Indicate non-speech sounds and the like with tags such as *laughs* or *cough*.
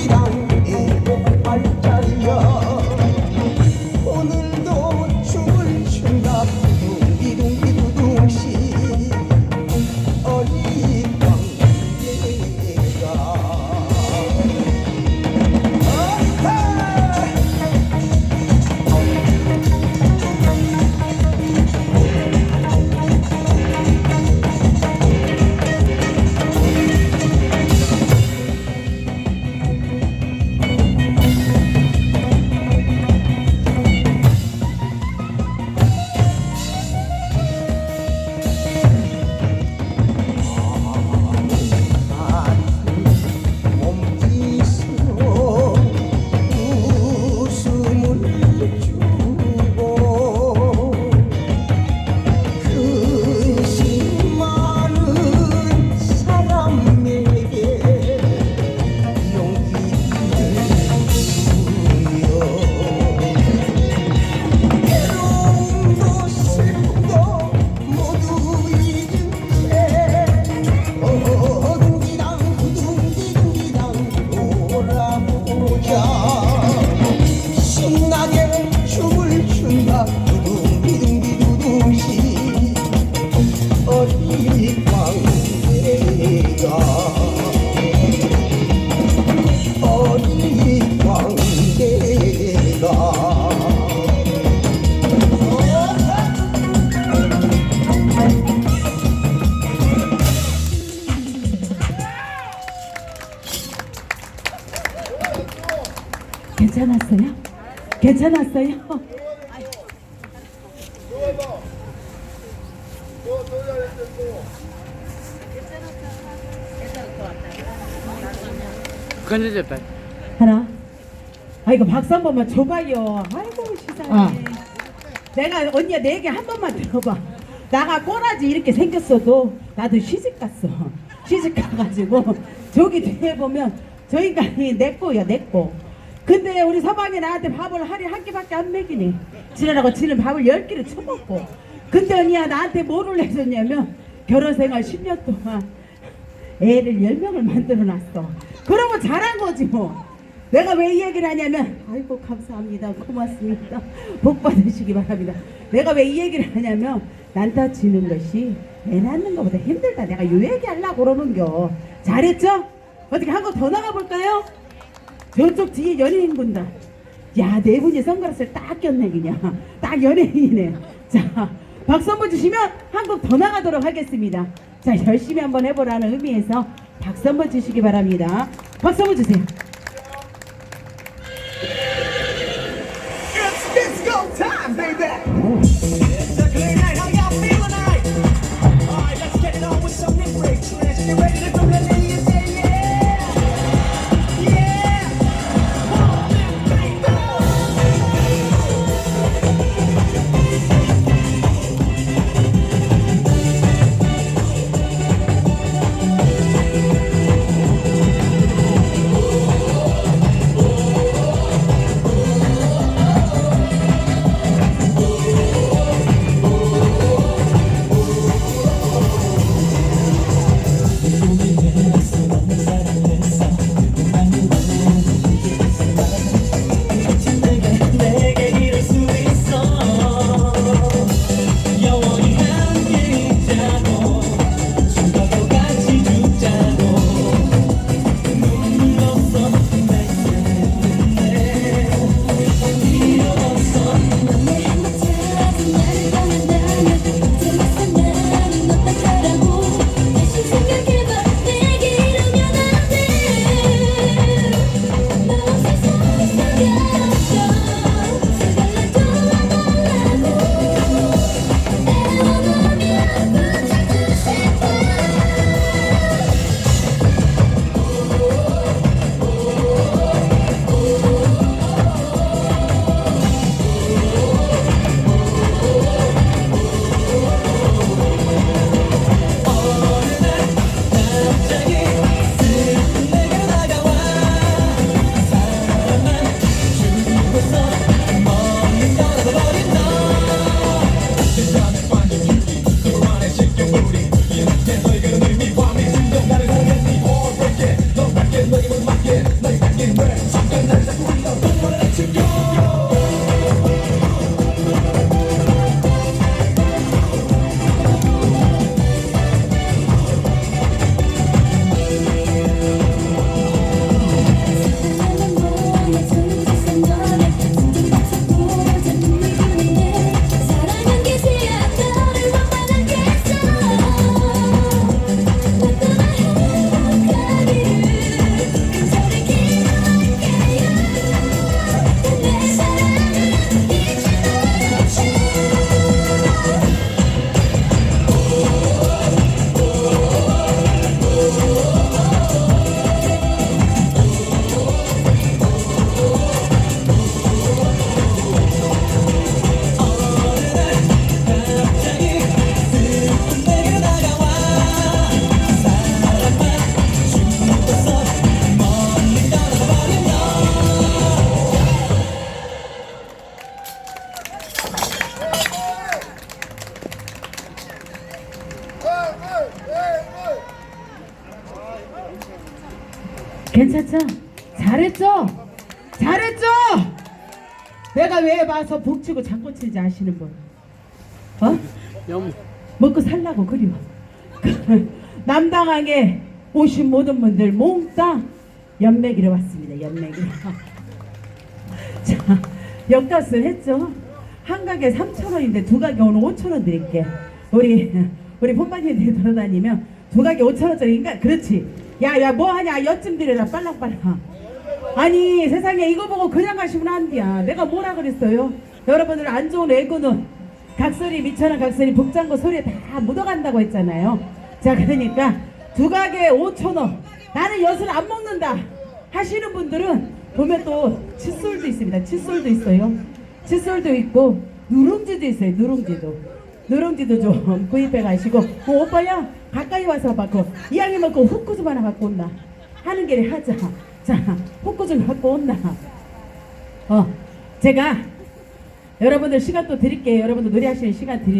Freedom. 괜찮았어요? 걸려졌다. 하나. 아 이거 박수 한 번만 줘봐요. 아이고 시사해. 어. 내가 언니야 내 얘기 한 번만 들어봐. 나가 꼬라지 이렇게 생겼어도 나도 시집 갔어. 시집 가가지고 저기 뒤에 보면 저 인간이 내 거야 내 거. 근데 우리 서방이 나한테 밥을 하루에 한 끼밖에 안 먹이네. 지내라고 지는 밥을 열 끼를 처먹고. 근데 언니야 나한테 뭐를 해줬냐면 결혼 생활 10년 동안 애를 10명을 만들어 놨어. 그러면 잘한 거지 뭐. 내가 왜 이 얘기를 하냐면 아이고 감사합니다. 고맙습니다. 복 받으시기 바랍니다. 내가 왜 이 얘기를 하냐면 난타 치는 것이 애 낳는 것보다 힘들다. 내가 요 얘기 하려고 그러는겨. 잘했죠? 어떻게 한 거 더 나가볼까요? 저쪽 뒤에 연예인 군다. 야, 네 분이 선글라스를 딱 꼈네, 그냥. 딱 연예인이네. 자, 박수 한번 주시면 한곡더 나가도록 하겠습니다. 자, 열심히 한번 해보라는 의미에서 박수 한번 주시기 바랍니다. 박수 한번 주세요. It's disco time, 잘했죠? 잘했죠? 잘했죠? 내가 왜 와서 북치고 장구 치는지 아시는 분? 어? 먹고 살라고 그리워. 남당항에 오신 모든 분들 몽땅 연맥이로 왔습니다. 연맥이로. *laughs* 자, 역값을 했죠. 한 가게 3천 원인데 두 가게 오늘 5천 원 드릴게. 우리 우리 본방님들 *laughs* 돌아다니면 두 가게 5천 원짜리니까 그렇지. 야야 뭐 하냐 여쯤 드려라 빨랑빨랑. 아니 세상에 이거 보고 그냥 가시면 안 돼야. 내가 뭐라 그랬어요? 여러분들 안 좋은 애고는 각설이 미천한 각설이 북장구 소리에 다 묻어간다고 했잖아요. 자 그러니까 두 가게 5천 원. 나는 엿을 안 먹는다 하시는 분들은 보면 또 칫솔도 있습니다. 칫솔도 있어요. 칫솔도 있고 누룽지도 있어요. 누룽지도. 누룽지도 좀 *laughs* 구입해 가시고 어, 오빠야 가까이 와서 봐고 이왕이 먹고 후쿠 좀 하나 갖고 온나 하는 길에 하자. 자 후쿠 좀 갖고 온나. 어 제가 여러분들 시간 또 드릴게요. 여러분들 노래하시는 시간 드리는.